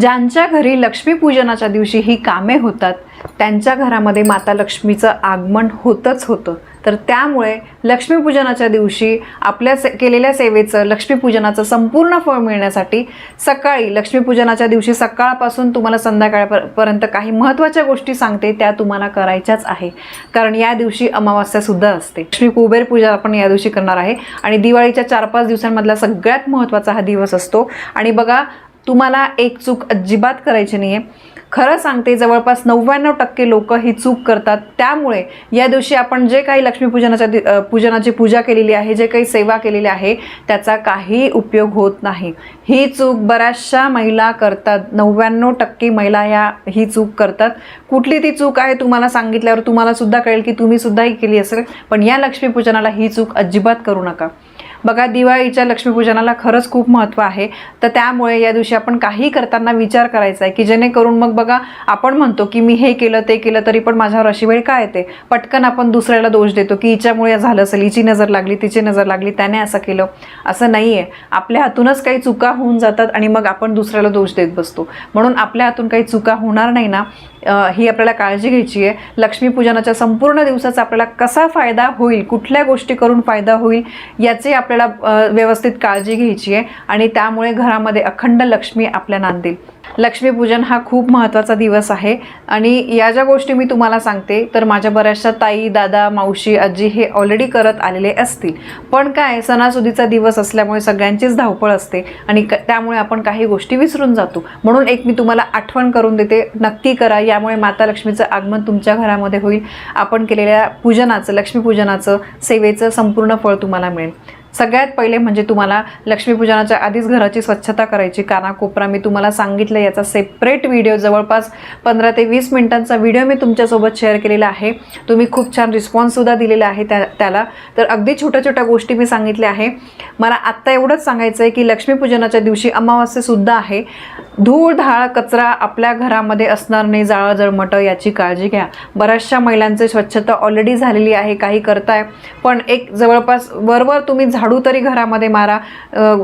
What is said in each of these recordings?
ज्यांच्या घरी लक्ष्मीपूजनाच्या दिवशी ही कामे होतात त्यांच्या घरामध्ये माता लक्ष्मीचं आगमन होतच होतं. तर त्यामुळे लक्ष्मीपूजनाच्या दिवशी आपल्या से केलेल्या सेवेचं लक्ष्मीपूजनाचं संपूर्ण फळ मिळण्यासाठी सकाळी लक्ष्मीपूजनाच्या दिवशी सकाळपासून तुम्हाला संध्याकाळपर्यंत काही महत्त्वाच्या गोष्टी सांगते त्या तुम्हाला करायच्याच आहे. कारण या दिवशी अमावास्यासुद्धा असते. लक्ष्मी कुबेर पूजा आपण या दिवशी करणार आहे. आणि दिवाळीच्या चार पाच दिवसांमधला सगळ्यात महत्त्वाचा हा दिवस असतो. आणि बघा तुम्हाला एक चूक अजिबात करायची नाही आहे खरं सांगते जवळपास नव्याण्णव टक्के लोक ही चूक करतात. त्यामुळे या दिवशी आपण जे काही लक्ष्मीपूजनाच्या दि पूजनाची पूजा केलेली आहे जे काही सेवा केलेली आहे त्याचा काही उपयोग होत नाही. ही चूक बऱ्याचशा महिला करतात. नव्याण्णव टक्के महिला ह्या ही चूक करतात. कुठली ती चूक आहे तुम्हाला सांगितल्यावर तुम्हाला सुद्धा कळेल की तुम्ही सुद्धा ही केली असेल पण या लक्ष्मीपूजनाला ही चूक अजिबात करू नका. बघा दिवाळीच्या लक्ष्मीपूजनाला खरंच खूप महत्त्व आहे. तर त्यामुळे या दिवशी आपण काही करताना विचार करायचा आहे की जेणेकरून मग बघा आपण म्हणतो की मी हे केलं ते केलं तरी पण माझ्यावर अशी वेळ काय येते? पटकन आपण दुसऱ्याला दोष देतो की हिच्यामुळे झालं असेल हिची नजर लागली तिची नजर लागली त्याने असं केलं. असं नाही आहे आपल्या हातूनच काही चुका होऊन जातात आणि मग आपण दुसऱ्याला दोष देत बसतो. म्हणून आपल्या हातून काही चुका होणार नाही ना ही आपल्याला काळजी घ्यायची आहे. लक्ष्मीपूजनाच्या संपूर्ण दिवसाचा आपल्याला कसा फायदा होईल कुठल्या गोष्टी करून फायदा होईल याचे आपल्याला आपल्याला व्यवस्थित काळजी घ्यायची आहे आणि त्यामुळे घरामध्ये अखंड लक्ष्मी आपल्या नांदेल. लक्ष्मीपूजन हा खूप महत्त्वाचा दिवस आहे आणि या ज्या गोष्टी मी तुम्हाला सांगते तर माझ्या बऱ्याचशा ताई दादा मावशी आजी हे ऑलरेडी करत आलेले असतील. पण काय सणासुदीचा दिवस असल्यामुळे सगळ्यांचीच धावपळ असते आणि क त्यामुळे आपण काही गोष्टी विसरून जातो. म्हणून एक मी तुम्हाला आठवण करून देते नक्की करा. यामुळे माता लक्ष्मीचं आगमन तुमच्या घरामध्ये होईल. आपण केलेल्या पूजनाचं लक्ष्मीपूजनाचं सेवेचं संपूर्ण फळ तुम्हाला मिळेल. सगळ्यात पहिले म्हणजे तुम्हाला लक्ष्मीपूजनाच्या आधीच घराची स्वच्छता करायची. कानाकोपरा मी तुम्हाला सांगितलं याचा सेपरेट व्हिडिओ जवळपास पंधरा ते वीस मिनिटांचा व्हिडिओ मी तुमच्यासोबत शेअर केलेला आहे. तुम्ही खूप छान रिस्पॉन्ससुद्धा दिलेला आहे त्या त्याला. तर अगदी छोट्या छोट्या गोष्टी मी सांगितल्या आहे. मला आत्ता एवढंच सांगायचं आहे की लक्ष्मीपूजनाच्या दिवशी अमावास्येसुद्धा आहे. धूळ धाळ कचरा आपल्या घरामध्ये असणार नाही जाळं जळमटं याची काळजी घ्या. बऱ्याचशा महिलांची स्वच्छता ऑलरेडी झालेली आहे काही करताय. पण एक जवळपास वरवर तुम्ही झाड तरी घरामध्ये मारा.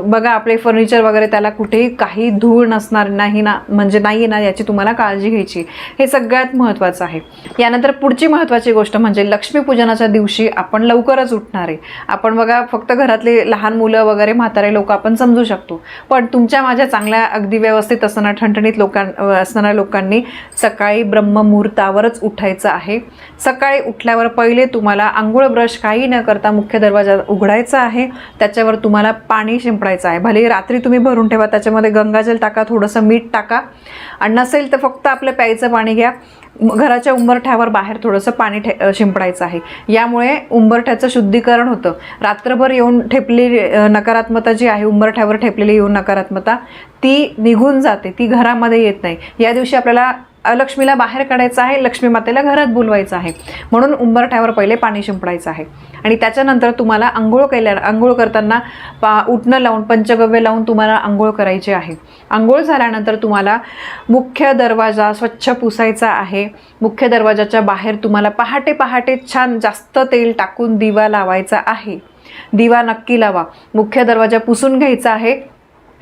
बघा आपले फर्निचर वगैरे त्याला कुठेही काही धूळ नसणार नाही ना म्हणजे नाही ना याची तुम्हाला काळजी घ्यायची. हे सगळ्यात महत्त्वाचं आहे. यानंतर पुढची महत्त्वाची गोष्ट म्हणजे लक्ष्मीपूजनाच्या दिवशी आपण लवकरच उठणार आहे. आपण बघा फक्त घरातले लहान मुलं वगैरे म्हातारे लोक आपण समजू शकतो. पण तुमच्या माझ्या चांगल्या अगदी व्यवस्थित असणाऱ्या ठणठणीत लोकां असणाऱ्या लोकांनी सकाळी ब्रह्ममुहूर्तावरच उठायचं आहे. सकाळी उठल्यावर पहिले तुम्हाला आंघोळ ब्रश काही न करता मुख्य दरवाजा उघडायचा आहे. त्याच्यावर तुम्हाला पाणी शिंपडायचं आहे. भले रात्री तुम्ही भरून ठेवा त्याच्यामध्ये गंगाजल टाका थोडंसं मीठ टाका. आणि नसेल तर फक्त आपलं प्यायचं पाणी घ्या. घराच्या उंबरठ्यावर बाहेर थोडंसं पाणी ठे शिंपडायचं आहे. यामुळे उंबरठ्याचं शुद्धीकरण होतं. रात्रभर येऊन ठेपलेली नकारात्मता जी आहे उंबरठ्यावर ठेपलेली येऊन नकारात्मता ती निघून जाते ती घरामध्ये येत नाही. या दिवशी आपल्याला लक्ष्मीला बाहेर काढायचं आहे लक्ष्मी मातेला घरात बोलवायचं आहे. म्हणून उंबरठ्यावर पहिले पाणी शिंपडायचं आहे. आणि त्याच्यानंतर तुम्हाला आंघोळ केल्या आंघोळ करताना पा उठणं लावून पंचगव्य लावून तुम्हाला आंघोळ करायची आहे. आंघोळ झाल्यानंतर तुम्हाला मुख्य दरवाजा स्वच्छ पुसायचा आहे. मुख्य दरवाजाच्या बाहेर तुम्हाला पहाटे पहाटे छान जास्त तेल टाकून दिवा लावायचा आहे. दिवा नक्की लावा. मुख्य दरवाजा पुसून घ्यायचा आहे.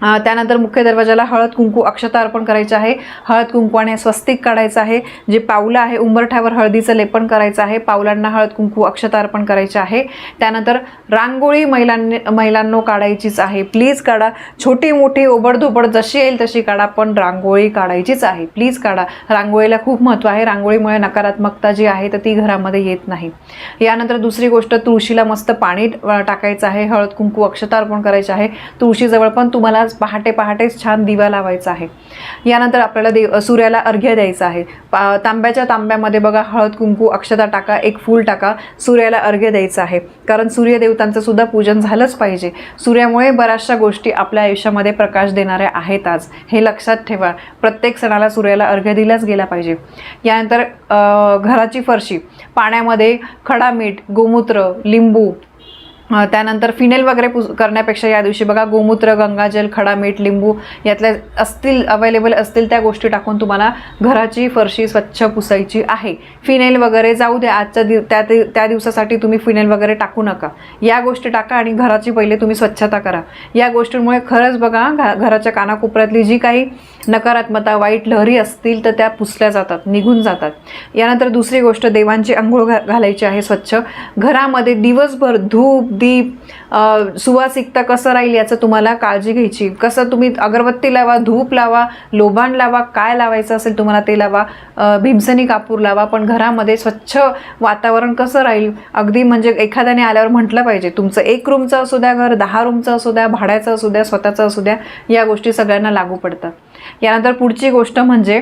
त्यानंतर मुख्य दरवाजाला हळद कुंकू अक्षता अर्पण करायचं आहे. हळद कुंकवाने स्वस्तिक काढायचं आहे. जे पावलं आहे उंबरठ्यावर हळदीचं लेपन करायचं आहे. पावलांना हळद कुंकू अक्षता अर्पण करायचे आहे. त्यानंतर रांगोळी महिलांनी महिलांनो काढायचीच आहे. प्लीज काढा. छोटी मोठी ओबडधोबड जशी येईल तशी काढा पण रांगोळी काढायचीच आहे. प्लीज काढा. रांगोळीला खूप महत्त्व आहे. रांगोळीमुळे नकारात्मकता जी आहे तर ती घरामध्ये येत नाही. यानंतर दुसरी गोष्ट तुळशीला मस्त पाणी टाकायचं आहे. हळद कुंकू अक्षता अर्पण करायचं आहे. तुळशीजवळ पण तुम्हाला पहाटे पहाटेच छान दिवा लावायचा आहे. यानंतर आपल्याला देव सूर्याला अर्घ्य द्यायचा आहे. पा तांब्याच्या तांब्यामध्ये बघा हळद कुंकू अक्षता टाका एक फूल टाका सूर्याला अर्घ्य द्यायचं आहे. कारण सूर्यदेवतांचं सुद्धा पूजन झालंच पाहिजे. सूर्यामुळे बऱ्याचशा गोष्टी आपल्या आयुष्यामध्ये प्रकाश देणाऱ्या आहेत आज. हे लक्षात ठेवा. प्रत्येक सणाला सूर्याला अर्घ्य दिलाच गेला पाहिजे. यानंतर घराची फरशी. पाण्यामध्ये खडा मीठ गोमूत्र लिंबू त्यानंतर फिनेल वगैरे पुस करण्यापेक्षा या दिवशी बघा गोमूत्र गंगाजल खडा मीठ लिंबू यातल्या असतील अवेलेबल असतील त्या गोष्टी टाकून तुम्हाला घराची फरशी स्वच्छ पुसायची आहे. फिनेल वगैरे जाऊ द्या आजच्या दिव त्या त्या दिवसासाठी तुम्ही फिनेल वगैरे टाकू नका. या गोष्टी टाका आणि घराची पहिले तुम्ही स्वच्छता करा. या गोष्टींमुळे खरंच बघा घ घराच्या कानाकोपऱ्यातली जी काही नकारात्मकता वाईट लहरी असतील तर त्या पुसल्या जातात निघून जातात. यानंतर दुसरी गोष्ट देवांची आंघोळ घा घालायची आहे स्वच्छ. घरामध्ये दिवसभर धूप अगदी सुवासिकता कसं राहील याचं तुम्हाला काळजी घ्यायची. कसं तुम्ही अगरबत्ती लावा धूप लावा लोभान लावा काय लावायचं असेल तुम्हाला ते लावा भीमसनी कापूर लावा पण घरामध्ये स्वच्छ वातावरण कसं राहील? अगदी म्हणजे एखाद्याने आल्यावर म्हटलं पाहिजे तुमचं एक रूमचं असू द्या घर दहा रूमचं असू द्या भाड्याचं असू द्या स्वतःचं असू द्या या गोष्टी सगळ्यांना लागू पडतात. यानंतर पुढची गोष्ट म्हणजे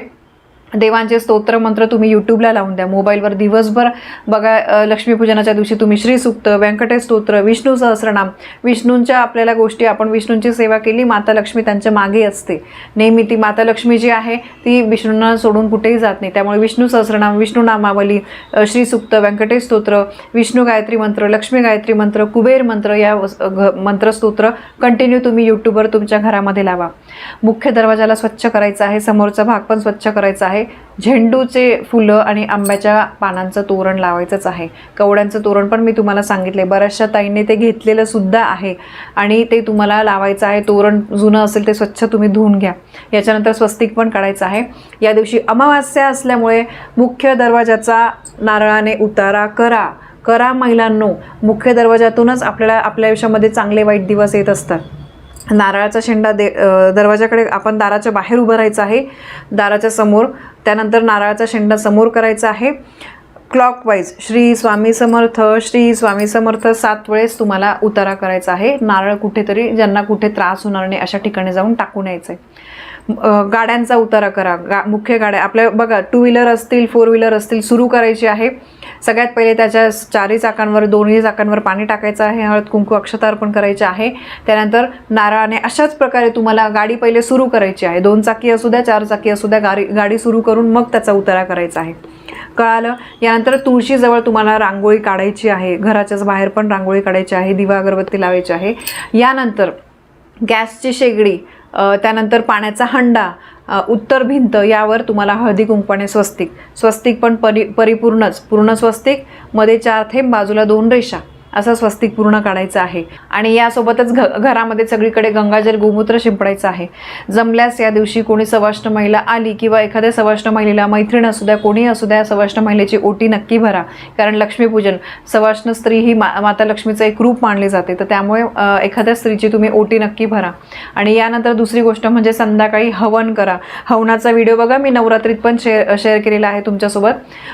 देवांचे स्तोत्र मंत्र तुम्ही यूट्यूबला लावून द्या. मोबाईलवर दिवसभर बघा लक्ष्मीपूजनाच्या दिवशी तुम्ही श्रीसुक्त व्यंकटेश स्तोत्र विष्णू सहस्रनाम विष्णूंच्या आपल्याला गोष्टी आपण विष्णूंची सेवा केली माता लक्ष्मी त्यांच्या मागे असते. नेहमी ती माता लक्ष्मी जी आहे ती विष्णूंना सोडून कुठेही जात नाही. त्यामुळे विष्णू सहस्रनाम विष्णू नामावली श्रीसुक्त व्यंकटेश स्तोत्र विष्णू गायत्री मंत्र लक्ष्मी गायत्री मंत्र कुबेर मंत्र या घ- मंत्रस्तोत्र कंटिन्यू तुम्ही यूट्यूबवर तुमच्या घरामध्ये लावा. मुख्य दरवाजाला स्वच्छ करायचा आहे समोरचा भाग पण स्वच्छ करायचा आहे. झेंडूचे फुलं आणि आंब्याच्या पानांचं तोरण लावायचंच आहे. कवड्यांचं तोरण पण मी तुम्हाला सांगितले बऱ्याचशा ताईंनी ते घेतलेलं सुद्धा आहे. आणि ते तुम्हाला लावायचं आहे. तोरण जुनं असेल ते स्वच्छ तुम्ही धुवून घ्या. याच्यानंतर स्वस्तिक पण काढायचं आहे. या दिवशी अमावास्या असल्यामुळे मुख्य दरवाजाचा नारळाने उतारा करा. करा महिलांनो. मुख्य दरवाजातूनच आपल्याला आपल्या आयुष्यामध्ये चांगले वाईट दिवस येत असतात. नारळाचा शेंडा दे दरवाजाकडे आपण दाराच्या बाहेर उभं राहायचं आहे. दाराच्या समोर त्यानंतर नारळाचा शेंडा समोर करायचा आहे. क्लॉकवाईज श्री स्वामी समर्थ श्री स्वामी समर्थ सात वेळेस तुम्हाला उतारा करायचा आहे. नारळ कुठेतरी ज्यांना कुठे त्रास होणार नाही अशा ठिकाणी जाऊन टाकून यायचं आहे गाड्यांचा उतारा करा. गा मुख्य गाड्या आपल्या बघा टू व्हीलर असतील फोर व्हीलर असतील सुरू करायची आहे. सगळ्यात पहिले त्याच्या चारही चाकांवर दोन्ही चाकांवर पाणी टाकायचं आहे. हळद कुंकू अक्षतार्पण करायचे आहे. त्यानंतर नारळाने अशाच प्रकारे तुम्हाला गाडी पहिले सुरू करायची आहे. दोन चाकी असू द्या चार चाकी असू द्या गाडी गाडी सुरू करून मग त्याचा उतारा करायचा आहे. कळालं? यानंतर तुळशीजवळ तुम्हाला रांगोळी काढायची आहे. घराच्याच बाहेर पण रांगोळी काढायची आहे. दिवा अगरबत्ती लावायची आहे. यानंतर गॅसची शेगडी त्यानंतर पाण्याचा हंडा उत्तर भिंत यावर तुम्हाला हळदी कुंकवाने स्वस्तिक. स्वस्तिक पण परि परिपूर्णच पूर्ण स्वस्तिकमध्ये चार थेंब बाजूला दोन रेषा. असं स्वस्तिक पूर्ण काढायचं आहे. आणि यासोबतच घ घरामध्ये सगळीकडे गंगाजल गोमूत्र शिंपडायचं आहे. जमल्यास या दिवशी कोणी सवाष्ण महिला आली किंवा एखाद्या सवाष्ण महिलेला मैत्रीण असू द्या कोणी असू द्या सवाष्ण महिलेची ओटी नक्की भरा. कारण लक्ष्मीपूजन सवाष्ण स्त्री ही मा माता लक्ष्मीचं एक रूप मानले जाते. तर त्यामुळे एखाद्या स्त्रीची तुम्ही ओटी नक्की भरा. आणि यानंतर दुसरी गोष्ट म्हणजे संध्याकाळी हवन करा. हवनाचा व्हिडिओ बघा. मी नवरात्रीत पण शेअर शेअर केलेला आहे तुमच्यासोबत.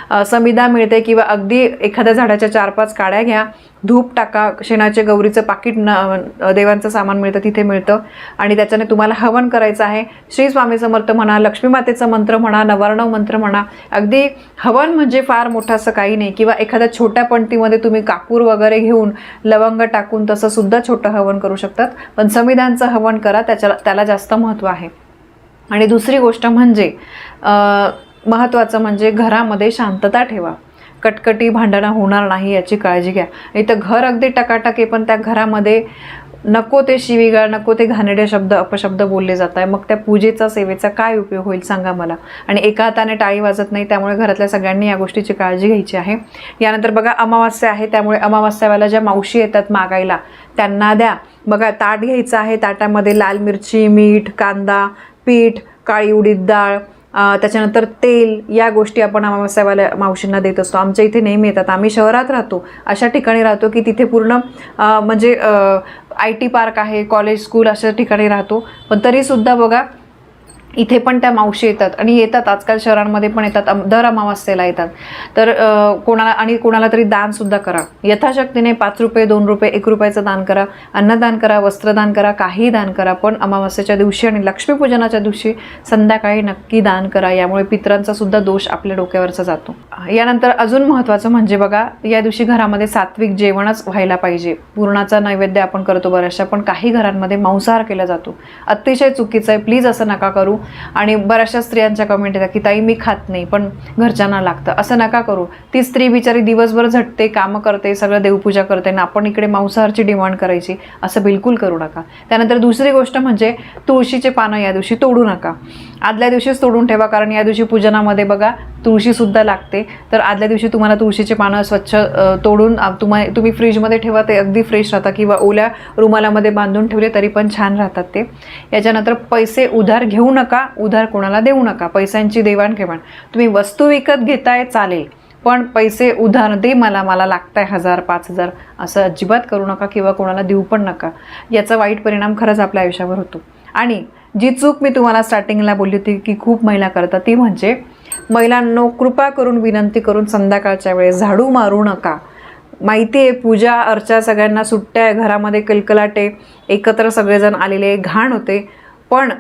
अ, समिधा मिळते किंवा अगदी एखाद्या झाडाच्या चार पाच काड्या घ्या. धूप टाका शेणाचे गौरीचं पाकिट न देवांचं सामान मिळतं तिथे मिळतं. आणि त्याच्याने तुम्हाला हवन करायचं आहे. श्री स्वामी समर्थ म्हणा लक्ष्मी मातेचं मंत्र म्हणा नवार्णव मंत्र म्हणा अगदी हवन म्हणजे फार मोठं असं काही नाही. किंवा एखाद्या छोट्या पणतीमध्ये तुम्ही कापूर वगैरे घेऊन लवंग टाकून तसं सुद्धा छोटं हवन करू शकतात. पण संविधानचं हवन करा त्याच्या त्याला जास्त महत्त्व आहे. आणि दुसरी गोष्ट म्हणजे महत्त्वाचं म्हणजे घरामध्ये शांतता ठेवा. कटकटी भांडणं होणार नाही याची काळजी घ्या. नाही तर घर अगदी टकाटक आहे पण त्या घरामध्ये नको ते शिवीगाळ नको ते घाणेरडे शब्द अपशब्द बोलले जात आहे. मग त्या पूजेचा सेवेचा काय उपयोग होईल सांगा मला. आणि एका हाताने टाळी वाजत नाही त्यामुळे घरातल्या सगळ्यांनी या गोष्टीची काळजी घ्यायची आहे. यानंतर बघा अमावास्या आहे त्यामुळे अमावास्यावाला ज्या मावशी येतात मागायला त्यांना द्या. बघा ताट घ्यायचं आहे ताटामध्ये लाल मिरची मीठ कांदा पीठ काळी उडीद डाळ त्याच्यानंतर तेल या गोष्टी आपण अमावस्यावाल्या मावशींना देत असतो. आमच्या इथे नेहमी येतात. आम्ही शहरात राहतो. अशा ठिकाणी राहतो की तिथे पूर्ण म्हणजे आय टी पार्क आहे कॉलेज स्कूल अशा ठिकाणी राहतो. पण तरीसुद्धा बघा इथे पण त्या मावशी येतात आणि येतात आजकाल शहरांमध्ये पण येतात दर अमावास्येला येतात. तर कोणाला आणि कोणाला तरी दानसुद्धा करा. यथाशक्तीने पाच रुपये दोन रुपये एक रुपयाचं दान करा अन्नदान करा वस्त्रदान करा काही दान करा पण अमावास्येच्या दिवशी आणि लक्ष्मीपूजनाच्या दिवशी संध्याकाळी नक्की दान करा. यामुळे पित्रांचा सुद्धा दोष आपल्या डोक्यावरचा जातो. यानंतर अजून महत्त्वाचं म्हणजे बघा या दिवशी घरामध्ये सात्विक जेवणच व्हायला पाहिजे. पूर्णाचा नैवेद्य आपण करतो बऱ्याचशा पण काही घरांमध्ये मांसाहार केला जातो. अतिशय चुकीचं आहे. प्लीज असं नका करू. आणि बऱ्याचशा स्त्रियांच्या कमेंट येतात की ताई मी खात नाही पण घरच्यांना लागतं. असं नका करू. ती स्त्री बिचारी दिवसभर झटते कामं करते सगळं देवपूजा करते आणि आपण इकडे मांसाहारची डिमांड करायची असं बिलकुल करू नका. त्यानंतर दुसरी गोष्ट म्हणजे तुळशीचे पानं या दिवशी तोडू नका. आदल्या दिवशीच तोडून ठेवा कारण या दिवशी पूजनामध्ये बघा तुळशीसुद्धा लागते. तर आदल्या दिवशी तुम्हाला तुळशीचे पानं स्वच्छ तोडून तुम्हाला तुम्हा तुम्ही फ्रीजमध्ये ठेवा ते अगदी फ्रेश राहतात किंवा ओल्या रुमालामध्ये बांधून ठेवले तरी पण छान राहतात ते. याच्यानंतर पैसे उधार घेऊ नका. उधार कोणाला देऊ नका पैशांची देवाणघेवाण. तुम्ही वस्तू विकत घेताय चालेल. पण पैसे उधार दे मला मला लागत आहे हजार पाच हजार. असं अजिबात करू नका किंवा कोणाला देऊ पण नका. याचा वाईट परिणाम खरंच आपल्या आयुष्यावर होतो. आणि जी चूक मी तुम्हाला स्टार्टिंगला बोलली होती की खूप महिला करतात ती म्हणजे महिलांनो कृपा करून विनंती करून संध्याकाळच्या वेळेस झाडू मारू नका. माहिती आहे पूजा अर्चा सगळ्यांना सुट्ट्या आहे घरामध्ये कलकलाटे एकत्र सगळेजण आलेले घाण होते. पण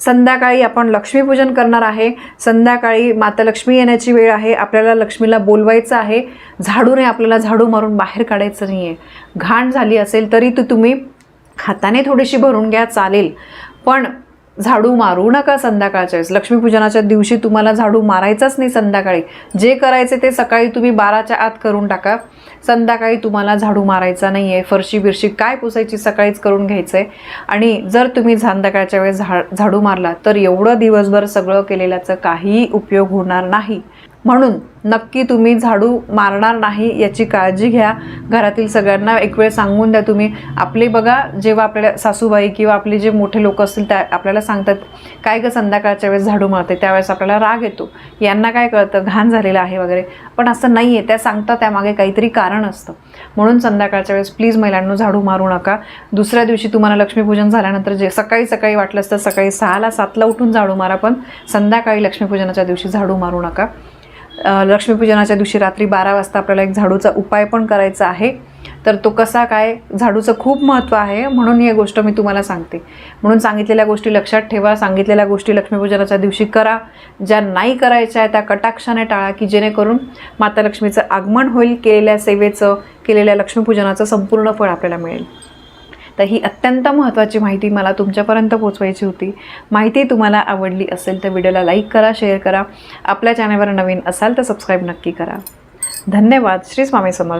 संध्याकाळी आपण लक्ष्मीपूजन करणार आहे. संध्याकाळी माता लक्ष्मी येण्याची वेळ आहे. आपल्याला लक्ष्मीला बोलवायचं आहे. झाडूने आपल्याला झाडू मारून बाहेर काढायचं नाही आहे घाण झाली असेल तरी ती तुम्ही हाताने थोडीशी भरून घ्या चालेल. पण झाडू मारू नका संध्याकाळच्या वेळेस. लक्ष्मीपूजनाच्या दिवशी तुम्हाला झाडू मारायचाच नाही संध्याकाळी. जे करायचे ते सकाळी तुम्ही बाराच्या आत करून टाका. संध्याकाळी तुम्हाला झाडू मारायचा नाही आहे फरशी बिरशी काय पुसायची सकाळीच करून घ्यायचं आहे आणि जर तुम्ही संध्याकाळच्या वेळेस झाड झाडू मारला तर एवढं दिवसभर सगळं केलेल्याचं काहीही उपयोग होणार नाही. म्हणून नक्की तुम्ही झाडू मारणार नाही याची काळजी घ्या. घरातील सगळ्यांना एक वेळ सांगून द्या तुम्ही. आपले बघा जेव्हा आपल्याला सासूबाई किंवा आपले जे मोठे लोक असतील त्या आपल्याला सांगतात काय ग संध्याकाळच्या वेळेस झाडू मारते? त्यावेळेस आपल्याला राग येतो. यांना काय कळतं? घाण झालेलं आहे वगैरे. पण असं नाही आहे त्या सांगतात त्यामागे काहीतरी कारण असतं. म्हणून संध्याकाळच्या वेळेस प्लीज महिलांनो झाडू मारू नका. दुसऱ्या दिवशी तुम्हाला लक्ष्मीपूजन झाल्यानंतर जे सकाळी सकाळी वाटलं असतं सकाळी सहाला सातला उठून झाडू मारा पण संध्याकाळी लक्ष्मीपूजनाच्या दिवशी झाडू मारू नका. लक्ष्मीपूजनाच्या दिवशी रात्री बारा वाजता आपल्याला एक झाडूचा उपाय पण करायचा आहे. तर तो कसा काय झाडूचं खूप महत्त्व आहे म्हणून ही गोष्ट मी तुम्हाला सांगते. म्हणून सांगितलेल्या गोष्टी लक्षात ठेवा सांगितलेल्या गोष्टी लक्ष्मीपूजनाच्या दिवशी करा. ज्या नाही करायच्या आहे त्या कटाक्षाने टाळा की जेणेकरून माता लक्ष्मीचं आगमन होईल केलेल्या सेवेचं केलेल्या लक्ष्मीपूजनाचं संपूर्ण फळ आपल्याला मिळेल. तर ही अत्यंत महत्त्वाची माहिती मला तुमच्यापर्यंत पोचवायची होती. माहिती तुम्हाला आवडली असेल तर व्हिडिओला लाईक करा शेअर करा. आपल्या चॅनलवर नवीन असाल तर सबस्क्राईब नक्की करा. धन्यवाद. श्री स्वामी समर्थ.